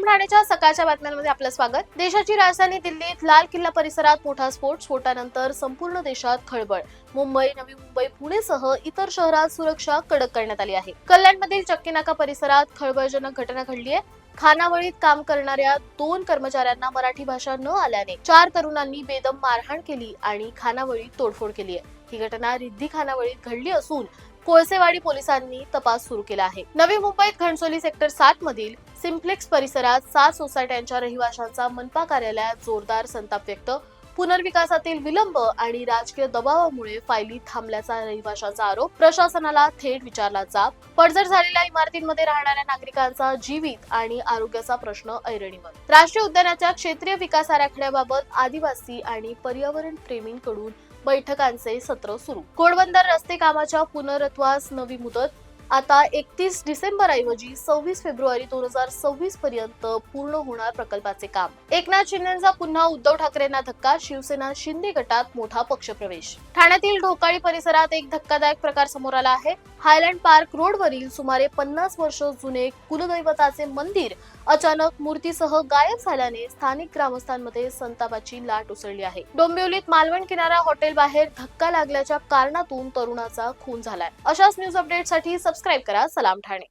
सलाम ठाण्याच्या सकाळच्या बातम्यांमध्ये आपलं स्वागत. देशाची राजधानी दिल्लीत लाल किल्ला परिसरात मोठा स्फोट स्फोटानंतर संपूर्ण देशात खळबळ. मुंबई नवी मुंबई पुणेसह इतर शहरात सुरक्षा कडक करण्यात आली आहे. कल्याणमधील चक्कीनाका परिसरात खळबळजनक घटना घडली आहे. खानावळीत काम करणाऱ्या दोन कर्मचाऱ्यांना मराठी भाषा न आल्याने चार तरुणांनी बेदम मारहाण केली आणि खानावळीत तोडफोड केली आहे. ही घटना रिद्धी खानावळीत घडली असून कोळसेवाडी पोलिसांनी तपास सुरू केला आहे. नवी मुंबईत घणसोली सेक्टर सात मधील सिम्प्लेक्स परिसरात सात सोसायट्यांच्या रहिवाशांचा मनपा कार्यालयात जोरदार संताप व्यक्त. पुनर्विकासातील विलंब आणि राजकीय दबावामुळे फायली थांबल्याचा रहिवाशांचा आरोप. प्रशासनाला थेट विचारला जाब पडझड झालेल्या इमारतींमध्ये राहणाऱ्या नागरिकांचा जीवित आणि आरोग्याचा प्रश्न ऐरणीवर. राष्ट्रीय उद्यानाच्या क्षेत्रीय विकास आराखड्याबाबत आदिवासी आणि पर्यावरण प्रेमींकडून बैठकांचे सत्र सुरू. कोडबंदर रस्ते कामाच्या पुनरत्वास नवी मुदत आता एकतीस डिसेंबर ऐवजी सव्वीस फेब्रुवारी दोन हजार सव्वीस पर्यंत पूर्ण होणार प्रकल्पाचे काम. एकनाथ शिंदेचा पुन्हा उद्धव ठाकरेंना धक्का शिवसेना शिंदे गटात मोठा पक्षप्रवेश. ठाण्यातील ढोकाळी परिसरात एक धक्कादायक प्रकार समोर आला आहे. हायलँड पार्क रोडवरील सुमारे पन्नास वर्ष जुने कुलदैवताचे मंदिर अचानक मूर्तीसह गायब झाल्याने स्थानिक ग्रामस्थांमध्ये संतापाची लाट उसळली आहे. डोंबिवलीत मालवण किनारा हॉटेल बाहेर धक्का लागल्याच्या कारणातून तरुणाचा खून झालाय. अशाच न्यूज अपडेटसाठी सबस्क्राईब करा. सलाम ठाणे.